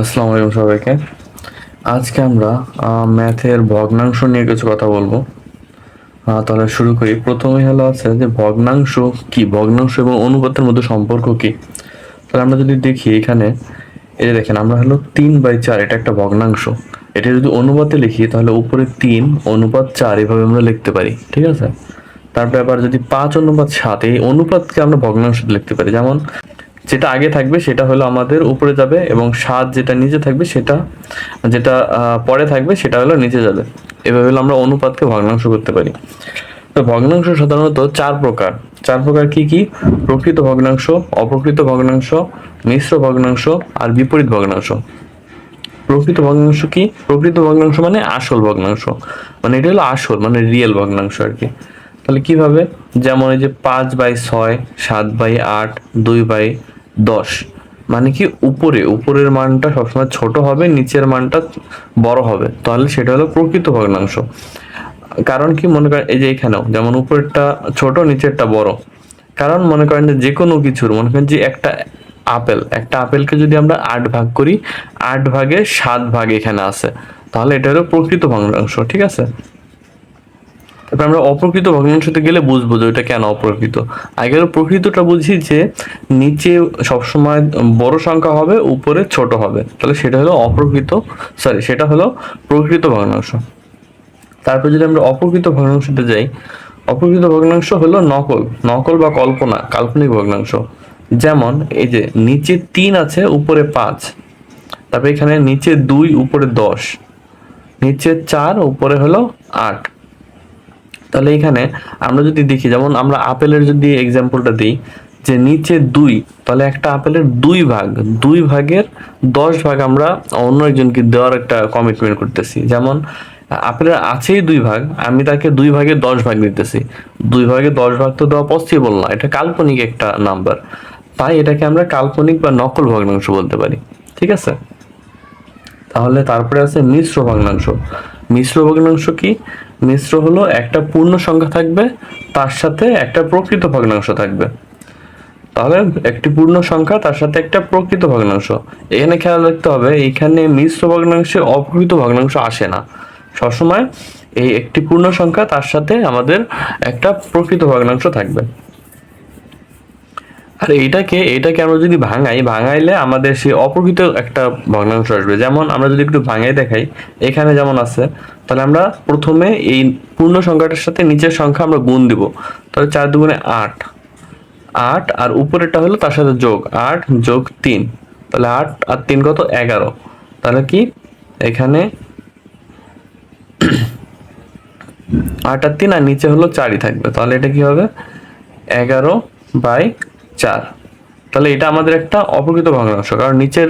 আসসালামু আলাইকুম সবাইকে। আজকে আমরা ম্যাথের ভগ্নাংশ নিয়ে কিছু কথা বলব। তাহলে শুরু করি। প্রথমেই হলো আছে যে, ভগ্নাংশ কি? ভগ্নাংশ এবং অনুপাতের মধ্যে সম্পর্ক কি? তাহলে আমরা যদি দেখি এখানে, এই দেখেন, আমরা হলো তিন বাই চার, এটা একটা ভগ্নাংশ। এটা যদি অনুপাতে লিখি, তাহলে উপরে তিন, অনুপাত চার এভাবে আমরা লিখতে পারি, ঠিক আছে? তারপরে আবার যদি পাঁচ অনুপাত সাত, এই অনুপাতকে আমরা ভগ্নাংশ লিখতে পারি। যেমন যেটা আগে থাকবে সেটা হলো আমাদের উপরে যাবে এবং সাত যেটা নিচে থাকবে সেটা, যেটা পরে থাকবে সেটা হলো নিচে যাবে। এভাবে হলো আমরা অনুপাতকে ভগ্নাংশ করতে পারি। তো ভগ্নাংশ সাধারণত চার প্রকার। চার প্রকার কি কি? প্রকৃত ভগ্নাংশ, অপ্রকৃত ভগ্নাংশ, মিশ্র ভগ্নাংশ আর বিপরীত ভগ্নাংশ। প্রকৃত ভগ্নাংশ কি? প্রকৃত ভগ্নাংশ মানে আসল ভগ্নাংশ। মানে এটা হলো আসল মানে রিয়েল ভগ্নাংশ আর কি। তাহলে কীভাবে? যেমন এই যে পাঁচ বাই ছয়, সাত বাই আট, দুই বাই দশ। মানে কি উপরে, উপরের মানটা সবসময় ছোট হবে, নিচের মানটা বড় হবে। তাহলে সেটা হলো প্রকৃত ভগ্নাংশ। কারণ কি মনে করেন, এই যে এখানেও, যেমন উপরেরটা ছোট, নিচেরটা বড়। কারণ মনে করেন যে যে কোনো কিছুর, মনে করেন যে একটা আপেল, একটা আপেলকে যদি আমরা আট ভাগ করি, আট ভাগে সাত ভাগ এখানে আছে। তাহলে এটা হলো প্রকৃত ভগ্নাংশ, ঠিক আছে? তারপর আমরা অপ্রকৃত ভগ্নাংশতে গেলে বুঝব যে ওইটা কেন অপ্রকৃত। আগে হলো প্রকৃতটা বুঝি যে নিচে সবসময় বড় সংখ্যা হবে, উপরে ছোট হবে। তাহলে সেটা হলো অপ্রকৃত সরি সেটা হলো প্রকৃত ভগ্নাংশ। তারপর যদি আমরা অপ্রকৃত ভগ্নাংশতে যাই, অপ্রকৃত ভগ্নাংশ হলো নকল নকল বা কল্পনা, কাল্পনিক ভগ্নাংশ। যেমন এই যে নিচে তিন আছে, উপরে পাঁচ। তারপরে এখানে নিচে দুই, উপরে দশ। নিচে চার, উপরে হলো আট। তাহলে এখানে আমরা যদি দেখি, যেমন আমরা আপেলের যদি এক্সাম্পলটা দিই, যে নিচে দুই, তাহলে একটা আপেলের দুই ভাগ, দুই ভাগের দশ ভাগ আমরা অন্য একজনকে দেওয়ার একটা কমিটমেন্ট করতেছি। যেমন, আপেলের আছেই দুই ভাগ, আমি তাকে দুই ভাগে দশ ভাগ দিতেছি। দুই ভাগে দশ ভাগ তো দেওয়া পসিবল না, এটা কাল্পনিক একটা নাম্বার তাই এটাকে আমরা কাল্পনিক বা নকল ভগ্নাংশ বলতে পারি, ঠিক আছে? তাহলে তারপরে আছে মিশ্র ভগ্নাংশ। মিশ্র ভগ্নাংশ কি? মিশ্র হলো একটা পূর্ণ সংখ্যা থাকবে, তার সাথে একটা প্রকৃত ভগ্নাংশ থাকবে। তাহলে একটি পূর্ণ সংখ্যা, তার সাথে একটা প্রকৃত ভগ্নাংশ। এখানে খেয়াল রাখতে হবে, এখানে মিশ্র ভগ্নাংশে অপ্রকৃত ভগ্নাংশ আসে না। সবসময় এই একটি পূর্ণ সংখ্যা, তার সাথে আমাদের একটা প্রকৃত ভগ্নাংশ থাকবে। আর এইটাকে এটাকে আমরা যদি ভাঙাই, ভাঙাইলে আমাদের সেই অপ্রকৃত একটা ভগ্নাংশ আসবে। যেমন আমরা যদি একটু ভাঙাই দেখাই, এখানে যেমন আছে, তাহলে আমরা প্রথমে এই পূর্ণ সংখ্যাটার সাথে নিচের সংখ্যা আমরা গুণ দিব। তাহলে চার দুগুণে আট। আট আর উপরেরটা হলো তার সাথে যোগ। আট যোগ তিন। তাহলে আট আর তিন কত? এগারো। তাহলে কি? এখানে আট আর তিন আর নিচে হলো চারই থাকবে। তাহলে এটা কি হবে? এগারো বাই চার। তাহলে এটা আমাদের একটা অপ্রকৃত ভগ্নাংশ, কারণ নিচের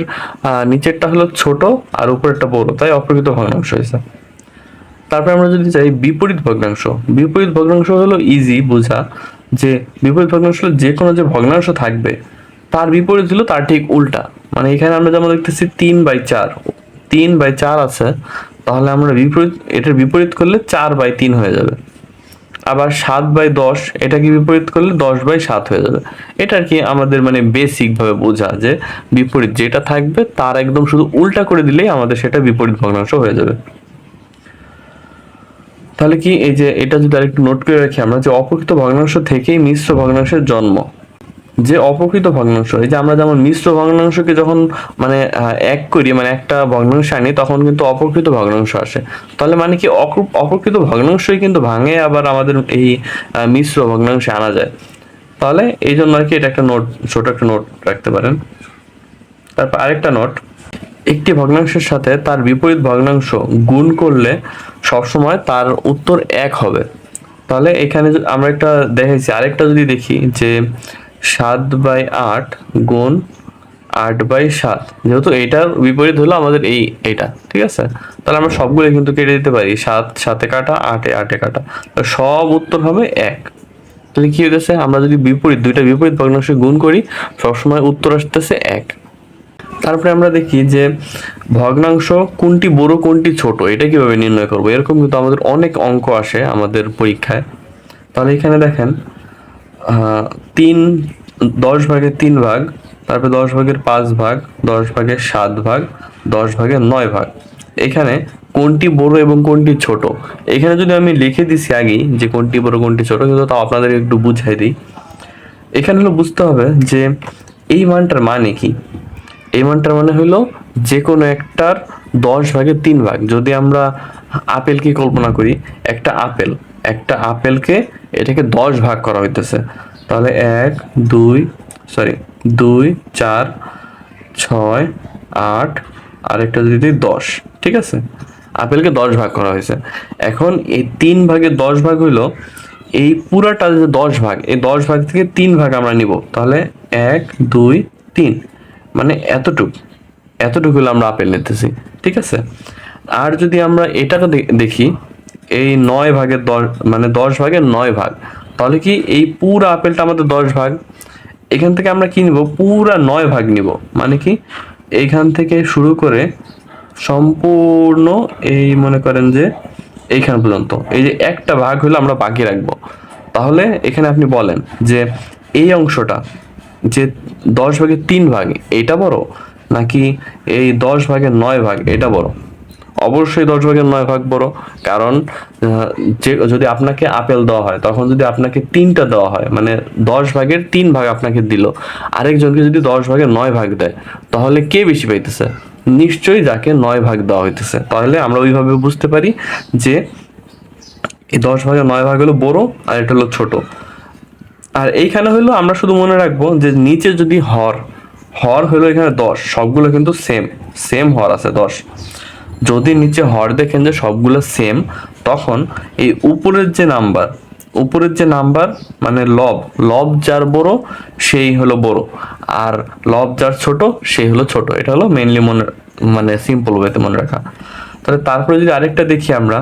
নিচেরটা হলো ছোট আর উপরেরটা বড়, তাই অপ্রকৃত ভগ্নাংশ হয়েছে। তারপরে আমরা যদি চাই বিপরীত ভগ্নাংশ বিপরীত ভগ্নাংশ হলো ইজি বোঝা যে বিপরীত ভগ্নাংশ হলো যে কোনো যে ভগ্নাংশ থাকবে, তার বিপরীত হলো তার ঠিক উল্টা। মানে এখানে আমরা যেমন দেখতেছি তিন বাই চার, তিন বাই চার আছে, তাহলে আমরা বিপরীত, এটার বিপরীত করলে চার বাই তিন হয়ে যাবে। আবার সাত বাই দশ, এটাকে বিপরীত করলে দশ বাই সাত হয়ে যাবে। এটা আর কি আমাদের মানে বেসিকভাবে বোঝা যে বিপরীত যেটা থাকবে তার একদম শুধু উল্টা করে দিলেই আমাদের সেটা বিপরীত ভগ্নাংশ হয়ে যাবে। তাহলে কি এই যে এটা যদি আরেকটু নোট করে রাখি, আমরা যে অপ্রকৃত ভগ্নাংশ থেকেই মিশ্র ভগ্নাংশের জন্ম যে অপ্রকৃত ভগ্নাংশ, এই যে আমরা যেমন মিশ্র ভগ্নাংশকে যখন মানে এক করি মানে একটা ভগ্নাংশ আনি, তখন কিন্তু অপ্রকৃত ভগ্নাংশ আসে। তাহলে মানে কি অপ্রকৃত ভগ্নাংশই কিন্তু ভাঙে আবার আমাদের এই মিশ্র ভগ্নাংশে আনা যায়। তাহলে এই জন্য আর কি এটা একটা নোট, ছোট একটা নোট রাখতে পারেন। তারপর আরেকটা নোট, একটি ভগ্নাংশের সাথে তার বিপরীত ভগ্নাংশ গুণ করলে সবসময় তার উত্তর এক হবে। তাহলে এখানে আমরা একটা দেখেছি আরেকটা যদি দেখি যে সাত বাই আট গুণ আট বাই সাত। যেহেতু এইটার বিপরীত হলো আমাদের এই এইটা, ঠিক আছে? তাহলে আমরা সবগুলো কিন্তু কেটে দিতে পারি। সাত, সাতে কাটা, আটে আটে কাটা। সব উত্তর হবে এক। তাহলে কি হইতেছে? আমরা যদি বিপরীত, দুইটা বিপরীত ভগ্নাংশ গুণ করি, সবসময় উত্তর আসতেছে এক। তারপরে আমরা দেখি যে ভগ্নাংশ কোনটি বড়, কোনটি ছোট, এটা কীভাবে নির্ণয় করব? এরকম কিন্তু আমাদের অনেক অঙ্ক আসে আমাদের পরীক্ষায়। তাহলে এখানে দেখেন তিন, দশ ভাগের তিন ভাগ, তারপরে দশ ভাগের পাঁচ ভাগ, দশ ভাগের সাত ভাগ, দশ ভাগের নয় ভাগ। এখানে কোনটি বড় এবং কোনটি ছোট? এখানে যদি আমি লিখে দিছি আগেই যে কোনটি বড়, কোনটি ছোট, কিন্তু তাও আপনাদের একটু বুঝাই দিই। এখানে হলো বুঝতে হবে যে এই মানটার মানে কি? এই মানটার মানে হলো যে কোনো একটার দশ ভাগের তিন ভাগ। যদি আমরা আপেলকে কল্পনা করি, একটা আপেল, একটা আপেলকে এটাকে দশ ভাগ করা হইতেছে। তাহলে এক, দুই সরি দুই, চার, ছয়, আট আর একটা যদি দশ, ঠিক আছে? আপেলকে দশ ভাগ করা হয়েছে এখন এই তিন ভাগে দশ ভাগ হইল, এই পুরাটা যে দশ ভাগ, এই দশ ভাগ থেকে তিন ভাগ আমরা নিব। তাহলে এক, দুই, তিন মানে এতটুক। এতটুকু আমরা আপেল নিতেছি। ঠিক আছে? আর যদি আমরা এটাকে দেখি, এই নয় ভাগের দশ মানে দশ ভাগের নয় ভাগ, তাহলে কি এই পুরো আপেলটা আমাদের দশ ভাগ? এখান থেকে আমরা কি নিব? পুরা নয় ভাগ নিব। মানে কি? এইখান থেকে শুরু করে সম্পূর্ণ এই মনে করেন যে এইখান পর্যন্ত। এই যে একটা ভাগ হলো আমরা বাকি রাখব। তাহলে এখানে আপনি বলেন যে এই অংশটা যে দশ ভাগের তিন ভাগ, এটা বড়? নাকি এই দশ ভাগের নয় ভাগ? এটা বড়। অবশ্যই দশ ভাগের নয় ভাগ বড়, কারণ যে, যদি আপনাকে আপেল দেওয়া হয়, তখন যদি আপনাকে তিনটা দেওয়া হয় মানে দশ ভাগের তিন ভাগ আপনাকে দিল, আরেকজনকে যদি দশ ভাগের নয় ভাগ দেয়, তাহলে কে বেশি পাইতেছে? নিশ্চয়ই যাকে নয় ভাগ দেওয়া হইতেছে। তাহলে আমরা ওইভাবে বুঝতে পারি যে, এই দশ ভাগের নয় ভাগ হলো বড়, আর এটা হলো ছোট। আর এইখানে হলো আমরা শুধু মনে রাখব যে, নিচে যদি হর হর হলো এখানে দশ, সবগুলো কিন্তু সেম সেম হর আছে দশ। যদি নিচে হর দেখেন যে সবগুলো সেম তখন এই উপরের যে নাম্বার উপরের যে নাম্বার মানে লব লব যার বড়, সেই হলো বড়। আর লব যার ছোট, সেই হলো ছোট। এটা হলো মেনলি মনে মানে সিম্পল ওয়েতে মনে রাখা। তাহলে তারপরে যদি আরেকটা দেখি আমরা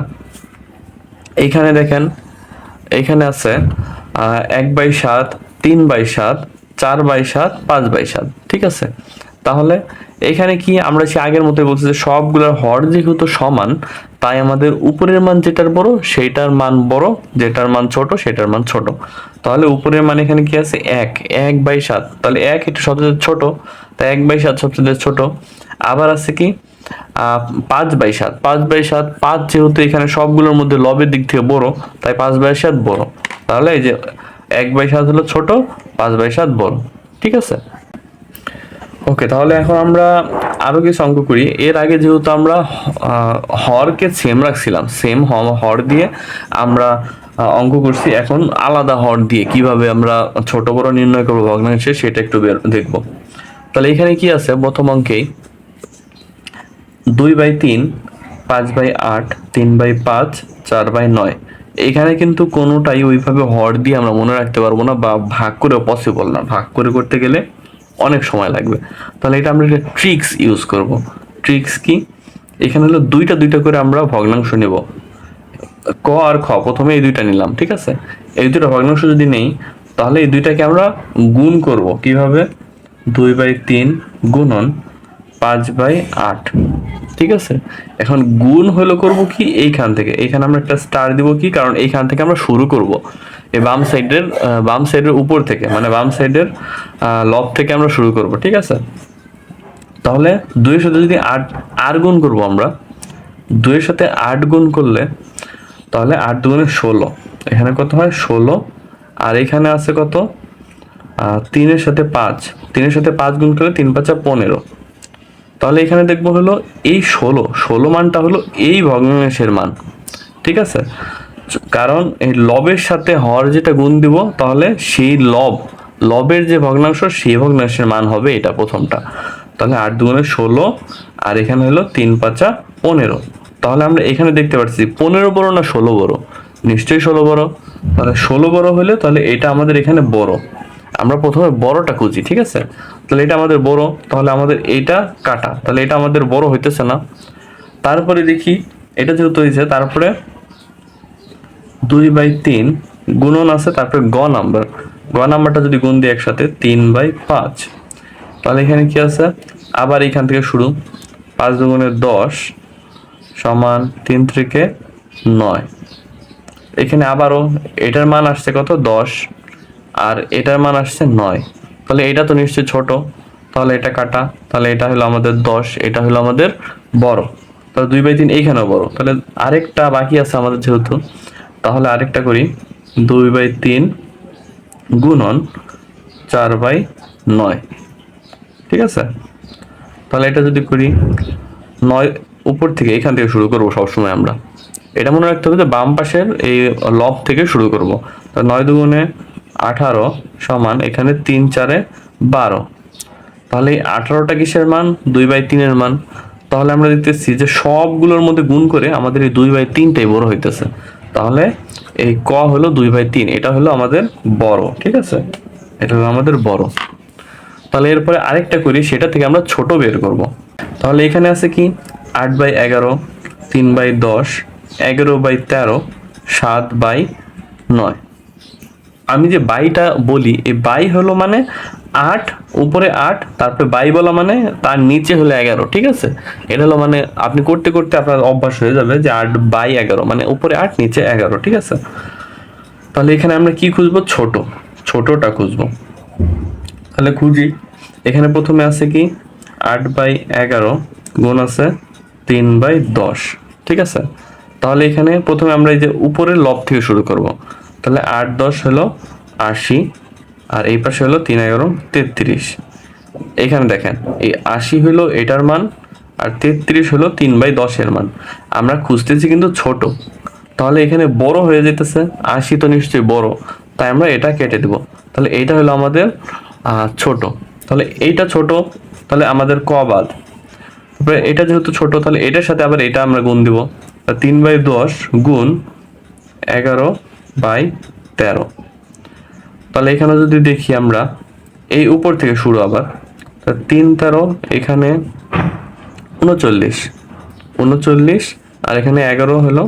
এইখানে দেখেন এইখানে আছে এক বাই সাত, তিন বাই সাত চার বাই সাত, পাঁচ বাই সাত, ঠিক আছে? তাহলে এখানে কি আমরা সে আগের মতোই বলছি যে সবগুলোর হর যেহেতু সমান, তাই আমাদের উপরের মান যেটার বড়, সেইটার মান বড়, যেটার মান ছোট, সেটার মান ছোট। তাহলে উপরের মান এখানে কি আছে? এক এক বাই সাত। তাহলে এক একটু সবচেয়ে ছোট, তাই এক বাই সাত সবচেয়ে ছোট। আবার আছে কি? পাঁচ বাই সাত। পাঁচ বাই সাত, পাঁচ যেহেতু এখানে সবগুলোর মধ্যে লবের দিক থেকে বড়, তাই পাঁচ বাই সাত বড়। তাহলে এই যে এক বাই সাত হলো ছোট, পাঁচ বাই সাত বড় ঠিক আছে? ওকে, তাহলে এখন আমরা আরও কিছু অঙ্ক করি। এর আগে যেহেতু আমরা হরকে সেম রাখছিলাম সেম হর দিয়ে আমরা অঙ্ক করছি। এখন আলাদা হর দিয়ে কীভাবে আমরা ছোট বড় নির্ণয় করব, ভগ্নাংশে সেটা একটু দেখব। তাহলে এখানে কি আছে? প্রথম অঙ্কেই দুই বাই তিন, পাঁচ বাই আট, তিন বাই পাঁচ, চার বাই নয়। এখানে কিন্তু কোনোটাই ওইভাবে হর দিয়ে আমরা মনে রাখতে পারব না বা ভাগ করে পসিবল না। ভাগ করে করতে গেলে অনেক সময় লাগবে। তাহলে এটা আমরা একটা ট্রিক্স ইউজ করব। ট্রিক্স কি? এখানে হলো দুইটা দুইটা করে আমরা ভগ্নাংশ নেব। ক আর খ, প্রথমে এই দুইটা নিলাম, ঠিক আছে? এই দুটো ভগ্নাংশ যদি নেই, তাহলে এই দুইটাকে আমরা গুণ করব। কীভাবে? দুই বাই তিন গুণন পাঁচ বাই আট। ঠিক আছে? এখন গুণ হলো করব কি এইখান থেকে। এইখানে আমরা একটা স্টার দিব কি? কারণ এইখান থেকে আমরা শুরু করব। এই বাম সাইডের বাম সাইডের উপর থেকে মানে বাম সাইডের লব থেকে আমরা শুরু করব, ঠিক আছে? তাহলে দুইয়ের সাথে যদি আট আর গুণ করব আমরা, দুইয়ের সাথে আট গুণ করলে, তাহলে আট দুগুণে ষোলো। এখানে কত হয়? ষোলো। আর এখানে আছে কত? তিনের সাথে পাঁচ। তিনের সাথে পাঁচ গুণ করলে তিন পাঁচা পনেরো। তাহলে এখানে দেখব হলো এই ষোলো ষোলো মানটা হলো এই ভগ্নাংশের মান, ঠিক আছে? কারণ এই লবের সাথে হর যেটা গুণ দিব, তাহলে সেই লব, লবের যে ভগ্নাংশ সেই ভগ্নাংশের মান হবে এটা প্রথমটা। তাহলে আট দুগুণে ষোলো, আর এখানে হলো তিন পাঁচা পনেরো। তাহলে আমরা এখানে দেখতে পাচ্ছি, পনেরো বড় না ষোলো বড়? নিশ্চয়ই ষোলো বড়। তাহলে ষোলো বড় হলে তাহলে এটা আমাদের এখানে বড়। আমরা প্রথমে বড়টা খুঁজি, ঠিক আছে? তাহলে এটা আমাদের বড়, তাহলে আমাদের এইটা কাটা, তাহলে এটা আমাদের বড় হইতেছে না। তারপরে দেখি, এটা যেহেতু হয়েছে তারপরে দুই বাই তিন গুণন আছে, তারপরে গ নাম্বার। গ নাম্বারটা যদি গুণ দিই একসাথে, তিন বাই পাঁচ। তাহলে এখানে কি আছে? আবার এখান থেকে শুরু, পাঁচ দুগুণের দশ সমান তিন থেকে নয়। এখানে আবারও এটার মান আসছে কত? দশ। আর এটার মান আসছে নয়। তাহলে এটা তো নিশ্চয়ই ছোট। তাহলে এটা কাটা। তাহলে এটা হলো আমাদের দশ, এটা হলো আমাদের বড়। তাহলে দুই বাই তিন এইখানেও বড়। তাহলে আরেকটা বাকি আছে আমাদের যেহেতু। তাহলে আরেকটা করি। দুই বাই তিন গুণন চার বাই নয়। ঠিক আছে? তাহলে এটা যদি করি, নয় উপর থেকে এখান থেকে শুরু করব সবসময় আমরা। এটা মনে রাখতে হবে যে বাম পাশের এই লব থেকে শুরু করব। নয় দুগুণে আঠারো সমান এখানে তিন চারে বারো। তাহলে এই আঠারোটা কিসের মান? দুই বাই তিনের মান। তাহলে আমরা দেখতেছি যে সবগুলোর মধ্যে গুণ করে আমাদের এই দুই বাই তিনটাই বড় হইতেছে। তাহলে এই ক হলো দুই বাই তিন, এটা হলো আমাদের বড়, ঠিক আছে? এটা হলো আমাদের বড়। তাহলে এরপরে আরেকটা করি, সেটা থেকে আমরা ছোট বের করব। তাহলে এখানে আছে কি? আট বাই এগারো, তিন বাই দশ, এগারো বাই তেরো, সাত বাই নয়। আমি যে বাইটা বলি, এই বাই হলো মানে আট, উপরে আট, তারপরে বাই বলা মানে তার নিচে হলো এগারো, ঠিক আছে? এটা হলো মানে আপনি করতে করতে আপনার অভ্যাস হয়ে যাবে যে আট বাই এগারো মানে উপরে আট, নিচে এগারো, ঠিক আছে? তাহলে এখানে আমরা কি খুঁজবো? ছোট। ছোটটা খুঁজবো। তাহলে খুঁজি। এখানে প্রথমে আছে কি? আট বাই এগারো গুণ আছে তিন বাই দশ, ঠিক আছে? তাহলে এখানে প্রথমে আমরা এই যে উপরের লব থেকে শুরু করব। তাহলে আট দশ হলো আশি, আর এই পাশে হলো তিন এগারো, তেত্রিশ। এখানে দেখেন, এই আশি হলো এটার মান, আর তেত্রিশ হলো তিন বাই দশের মান। আমরা খুঁজতেছি কিন্তু ছোট। তাহলে এখানে বড় হয়ে যেতেছে, আশি তো নিশ্চয়ই বড়। তাই আমরা এটা কেটে দেব। তাহলে এইটা হলো আমাদের ছোট। তাহলে এইটা ছোট, তাহলে আমাদের ক বাদ? তারপরে এটা যেহেতু ছোট, তাহলে এটার সাথে আবার এটা আমরা গুণ দিব। তিন বাই দশ গুণ এগারো বাই তেরো। তাহলে এখানে যদি দেখি আমরা, এই উপর থেকে শুরু আবার তিন তেরো, এখানে উনচল্লিশ। উনচল্লিশ, আর এখানে এগারো হলো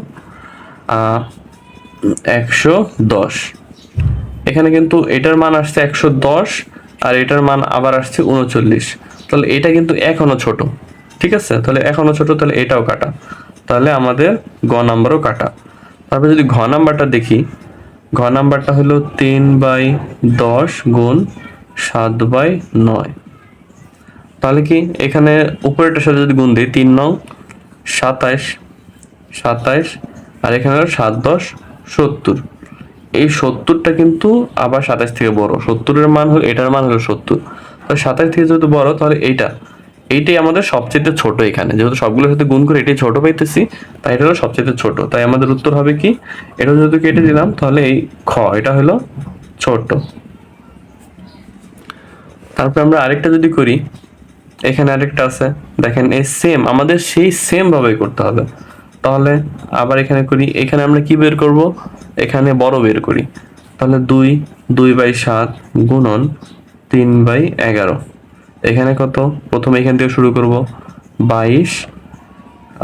একশো দশ। এখানে কিন্তু এটার মান আসছে একশো দশ, আর এটার মান আবার আসছে উনচল্লিশ। তাহলে এটা কিন্তু এখনও ছোট, ঠিক আছে? তাহলে এখনও ছোট, তাহলে এটাও কাটা। তাহলে আমাদের গ নাম্বারও কাটা। তারপরে যদি ঘ নাম্বারটা দেখি, ঘ নাম্বারটা হলো তিন বাই দশ গুণ সাত বাই নয়। তাহলে কি এখানে উপরেরটার সাথে যদি গুণ দিই, তিন নং সাতাইশ সাতাইশ, আর এখানে হলো সাত দশ সত্তর। এই সত্তরটা কিন্তু আবার সাতাশ থেকে বড়। সত্তরের মান হলো, এটার মান হলো সত্তর। তাহলে সাতাশ থেকে যেহেতু বড়, তাহলে এইটা এইটাই আমাদের সবচেয়ে ছোট এখানে। যেহেতু সবগুলোর সাথে গুণ করে এটাই ছোট পাইতেছি, তাই এটা হলো সবচেয়ে ছোট। তাই আমাদের উত্তর হবে কি? এটা যেহেতু কেটে দিলাম, তাহলে এই খ, এটা হলো ছোট। তারপর আমরা আরেকটা যদি করি, এখানে আরেকটা আছে। দেখেন, এই সেম আমাদের সেই সেম ভাবে করতে হবে। তাহলে আবার এখানে করি, এখানে আমরা কি বের করব? এখানে বড় বের করি। তাহলে দুই দুই বাই সাত গুণন তিন বাই এগারো। এখানে কত? প্রথমে এখান থেকে শুরু করব। বাইশ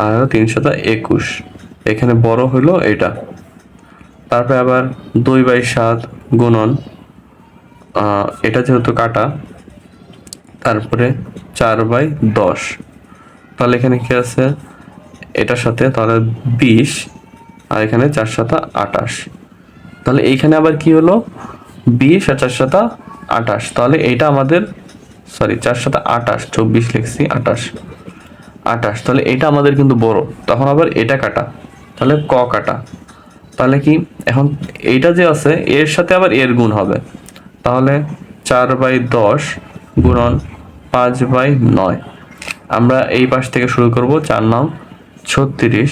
আর তিনশত একুশ। এখানে বড় হলো এটা। তারপরে আবার দুই বাই সাত গুণন এটা যেহেতু কাটা, তারপরে চার বাই দশ। তাহলে এখানে কি আছে? এটার সাথে তাহলে বিশ আর এখানে চার সাতা আটাশ। তাহলে এইখানে আবার কি হলো? বিশ আর চার সাতা আটাশ। তাহলে এইটা আমাদের সরি চার সাথে আটাশ চব্বিশ লিখছি আটাশ আটাশ তাহলে এটা আমাদের কিন্তু বড়। তখন আবার এটা কাটা, তাহলে ক কাটা। তাহলে কি, এখন এইটা যে আছে, এর সাথে আবার এর গুণ হবে। তাহলে চার বাই দশ গুণন পাঁচ বাই নয়। আমরা এই পাশ থেকে শুরু করব, চার নাম ছত্রিশ,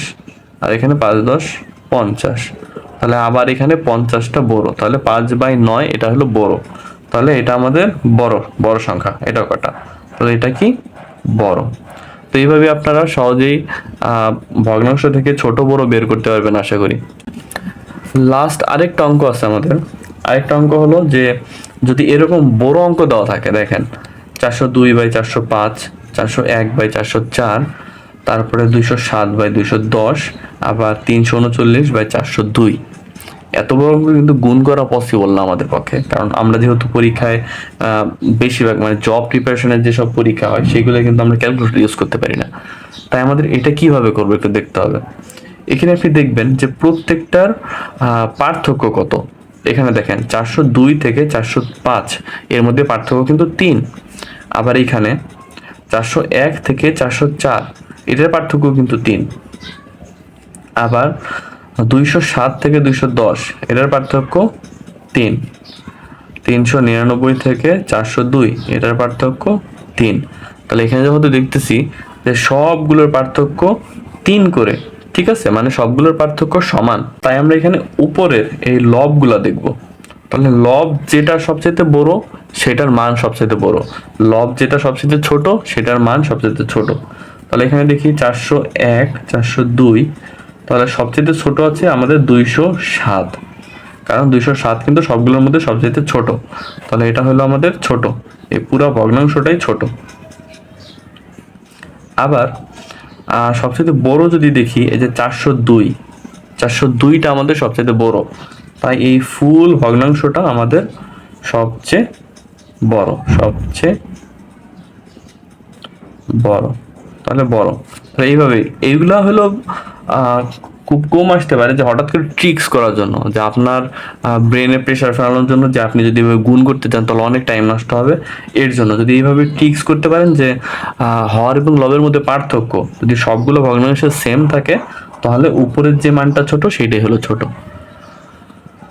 আর এখানে পাঁচ দশ পঞ্চাশ। তাহলে আবার এখানে পঞ্চাশটা বড়, তাহলে পাঁচ বাই নয়, এটা হলো বড়। তাহলে এটা আমাদের বড় বড় সংখ্যা, এটাও কটা? তাহলে এটা কি? বড়। তো এইভাবে আপনারা সহজেই ভগ্নাংশ থেকে ছোট বড় বের করতে পারবেন, আশা করি। লাস্ট আরেকটা অঙ্ক আছে আমাদের। আরেকটা অঙ্ক হলো যে, যদি এরকম বড় অঙ্ক দেওয়া থাকে, দেখেন, চারশো দুই বাই চারশো পাঁচ, চারশো এক বাই চারশো চার, তারপরে দুইশো সাত বাই দুইশো দশ, আবার তিনশো উনচল্লিশ বাই চারশো দুই। এত বড় কিন্তু গুণ করা পসিবল না আমাদের পক্ষে। কারণ আমরা যেহেতু পরীক্ষায় বেশিরভাগ মানে জব প্রিপারেশনের যেসব পরীক্ষা হয়, সেগুলো কিন্তু আমরা ক্যালকুলেটর ইউজ করতে পারি না। তাই আমাদের এটা কীভাবে করব একটু দেখতে হবে। এখানে আপনি দেখবেন যে প্রত্যেকটার পার্থক্য কত? এখানে দেখেন, চারশো দুই থেকে চারশো পাঁচ, এর মধ্যে পার্থক্য কিন্তু তিন। আবার এইখানে চারশো এক থেকে চারশো চার, এটার পার্থক্য কিন্তু তিন। আবার দুইশো সাত থেকে দুইশো দশ। এটার পার্থক্য তিন। তিনশো নিরানব্বই থেকে চারশো দুই। এটার পার্থক্য তিন। তাহলে এখানে যেহেতু দেখতেছি যে সবগুলোর পার্থক্য তিন করে, ঠিক আছে? মানে সবগুলোর পার্থক্য সমান। তাই আমরা এখানে উপরের এই লবগুলো দেখব। তাহলে লব যেটা সবচেয়ে বড়, সেটার মান সবচেয়ে বড়। লব যেটা সবচেয়ে ছোট, সেটার মান সবচেয়ে ছোট। তাহলে এখানে দেখি চারশো এক, চারশো দুই তাহলে সবচেয়ে ছোট আছে আমাদের দুইশো সাত। কারণ দুইশো সাত কিন্তু সবগুলোর মধ্যে সবচেয়ে ছোট। তাহলে এটা হলো আমাদের ছোট। এই পুরো ভগ্নাংশটাই ছোট। আবার সবচেয়ে বড় যদি দেখি, এই যে চারশো দুই। চারশো দুইটা আমাদের সবচেয়ে বড়। তাই এই ফুল ভগ্নাংশটা আমাদের সবচেয়ে বড় সবচেয়ে বড়। তাহলে বড়। তাহলে এইভাবেই এইগুলা হলো খুব কম আসতে পারে যে হঠাৎ করে ট্রিক্স করার জন্য, যে আপনার ব্রেনে প্রেশার ফেলানোর জন্য যে আপনি যদি এভাবে গুণ করতে চান, তাহলে অনেক টাইম নষ্ট হবে এর জন্য। যদি এইভাবে ট্রিক্স করতে পারেন যে হর এবং লবের মধ্যে পার্থক্য, যদি সবগুলো ভগ্নাংশ সেম থাকে, তাহলে উপরের যে মানটা ছোট সেটাই হলো ছোট।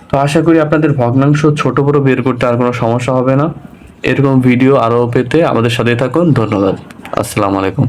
তো আশা করি আপনাদের ভগ্নাংশ ছোট বড় বের করতে আর কোনো সমস্যা হবে না। এরকম ভিডিও আরও পেতে আমাদের সাথে থাকুন। ধন্যবাদ। আসসালামু আলাইকুম।